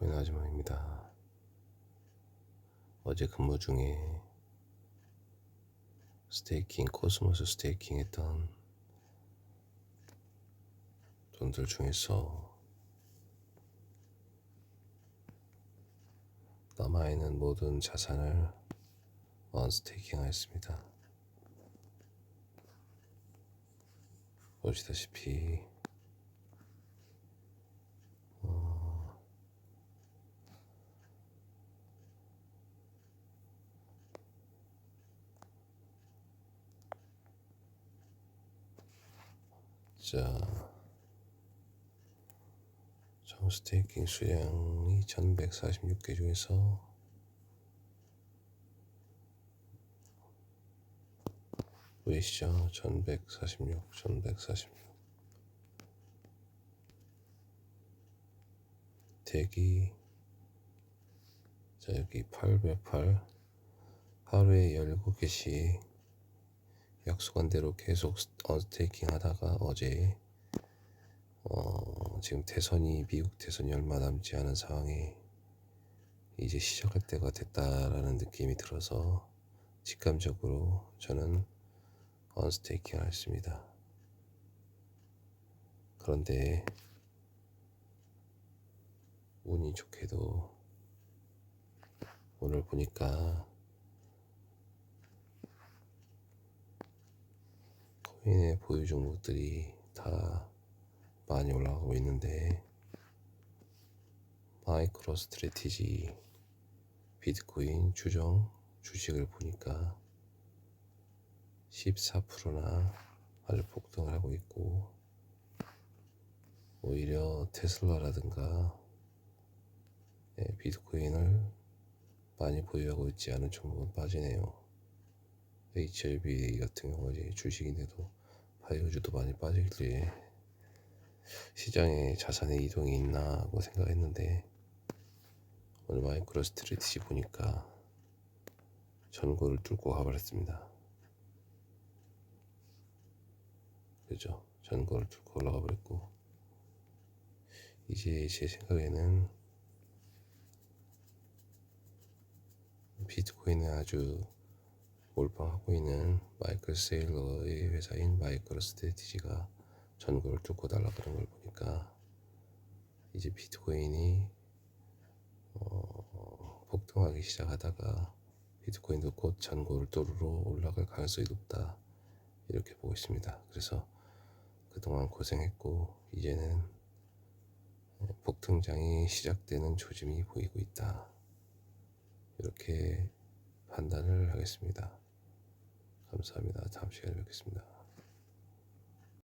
비트코인 아주머니입니다. 어제 근무 중에 스테이킹, 코스모스 스테이킹 했던 돈들 중에서 남아있는 모든 자산을 언스테이킹 하였습니다. 보시다시피 자, 총 스테이킹 수량이 1146개 중에서 보이시죠? 1146, 1146. 대기, 자, 여기 808. 하루에 17개씩 약속한 대로 계속 언스테이킹 하다가 어제 어, 지금 대선이 미국 대선이 얼마 남지 않은 상황에 이제 시작할 때가 됐다라는 느낌이 들어서 직감적으로 저는 언스테이킹을 했습니다. 그런데 운이 좋게도 오늘 보니까 코인의 보유 종목들이 다 많이 올라가고 있는데 마이크로 스트레티지 비트코인 추정 주식을 보니까 14%나 아주 폭등을 하고 있고 오히려 테슬라라든가 예, 비트코인을 많이 보유하고 있지 않은 종목은 빠지네요. HLB 같은 경우 이제 주식인데도 바이오주도 많이 빠질지 시장에 자산의 이동이 있나 하고 생각했는데 오늘 마이크로 스트레티지 보니까 전고를 뚫고 가버렸습니다. 그죠? 전고를 뚫고 올라가 버렸고 이제 제 생각에는 비트코인은 아주 몰빵하고 있는 마이클 세일러의 회사인 마이크로 스트레티지가 전고를 뚫고 날아가는 걸 보니까 이제 비트코인이 어, 폭등하기 시작하다가 비트코인도 곧 전고를 뚫으러 올라갈 가능성이 높다 이렇게 보고 있습니다. 그래서 그동안 고생했고 이제는 폭등장이 시작되는 조짐이 보이고 있다. 이렇게 판단을 하겠습니다. 감사합니다. 다음 시간에 뵙겠습니다.